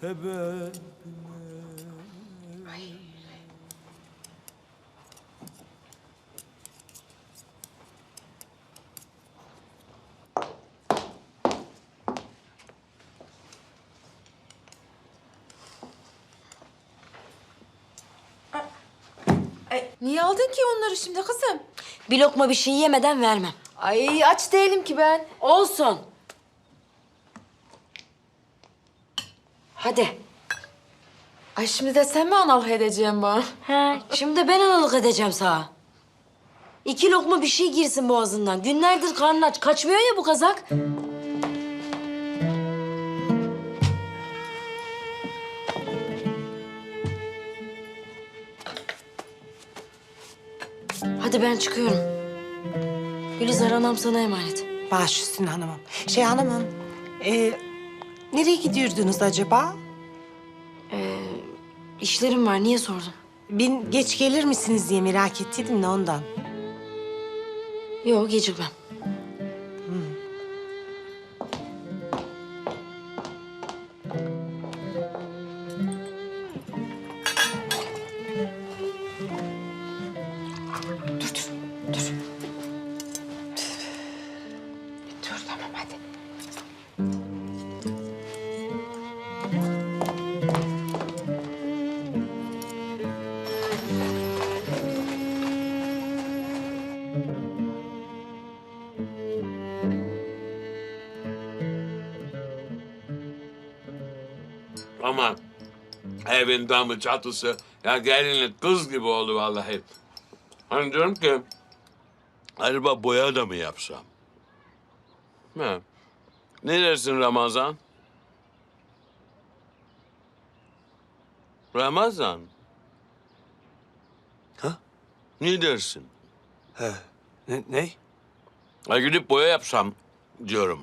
sebebine Niye aldın ki onları şimdi kızım? Bir lokma bir şey yemeden vermem. Ay aç değilim ki ben. Olsun. Hadi. Ay şimdi de sen mi analık edeceksin bana? He, şimdi de ben analık edeceğim sana. İki lokma bir şey girsin boğazından. Günlerdir karnın aç. Kaçmıyor ya bu kazak. Hadi ben çıkıyorum. Gülizar anam sana emanet. Baş üstüne hanımım. Şey hanımım, e, nereye gidiyordunuz acaba? İşlerim var. Niye sordun? Bin geç gelir misiniz diye merak ettiydim de ondan. Yok gecikmem. Ama evin damı çatısı ya gelinlik kız gibi oldu vallahi. Hani diyorum ki acaba boya da mı yapsam? Ha. Ne dersin Ramazan? Ramazan? Ha? Ne dersin? Ne? ne? Ha, gidip boya yapsam diyorum.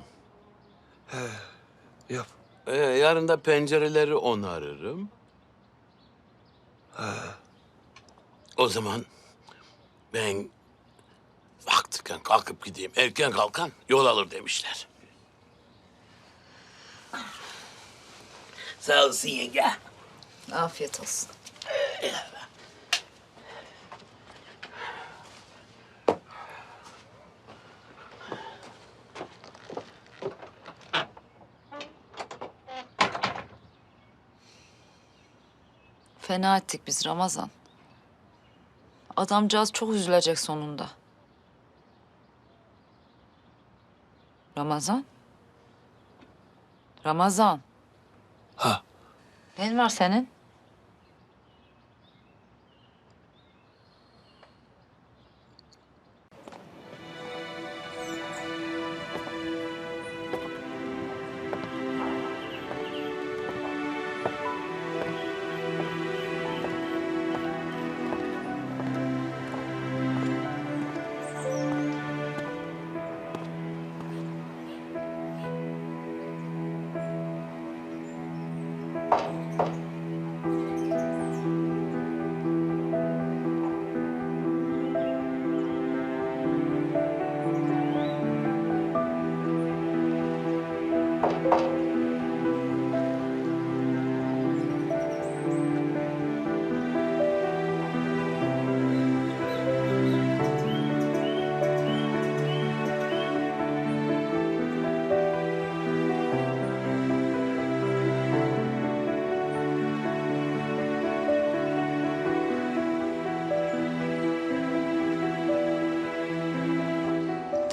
Yap. Ee, yarın da pencereleri onarırım. O zaman ben vaktiken kalkıp gideyim. Erken kalkan yol alır demişler. Sağ olasın yenge. Afiyet olsun. Fena ettik biz Ramazan. Adamcağız çok üzülecek sonunda. Ramazan? Ramazan. Ha. Ne var senin?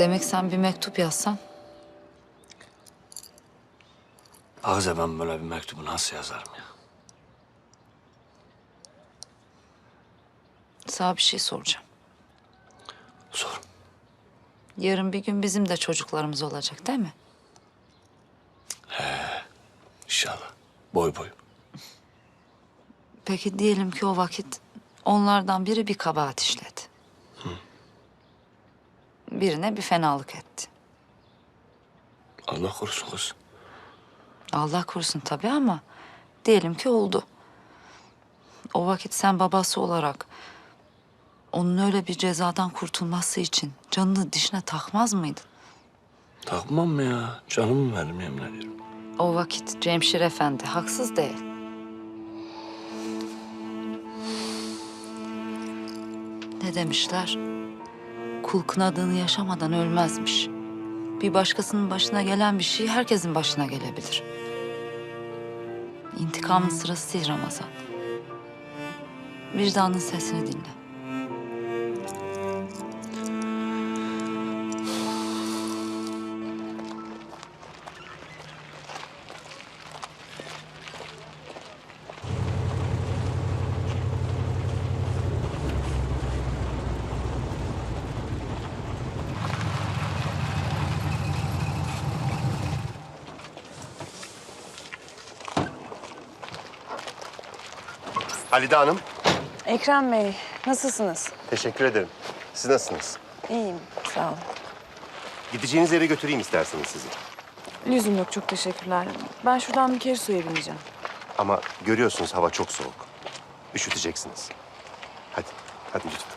Demek sen bir mektup yazsan. Ağza ben böyle bir mektubu nasıl yazarım ya? Sana bir şey soracağım. Sor. Yarın bir gün bizim de çocuklarımız olacak değil mi? İnşallah. Boy boy. Peki diyelim ki o vakit onlardan biri bir kabahat işledi. Birine bir fenalık etti. Allah korusun kız. Allah korusun tabii ama diyelim ki oldu. O vakit sen babası olarak onun öyle bir cezadan kurtulması için canını dişine takmaz mıydın? Takmam mı ya? Canımı veririm yemin ediyorum. O vakit Cemşir Efendi haksız değil. Ne demişler? Kul kınadığını yaşamadan ölmezmiş. Bir başkasının başına gelen bir şey herkesin başına gelebilir. İntikamın sırası değil Ramazan. Vicdanın sesini dinle. Halide Hanım, Ekrem Bey, nasılsınız? teşekkür ederim. Siz nasılsınız? İyiyim, sağ olun. Gideceğiniz yere götüreyim isterseniz sizi. Lüzum yok, çok teşekkürler. Ben şuradan bir kere suya bineceğim. Ama görüyorsunuz hava çok soğuk. Üşüteceksiniz. Hadi, hadi lütfen.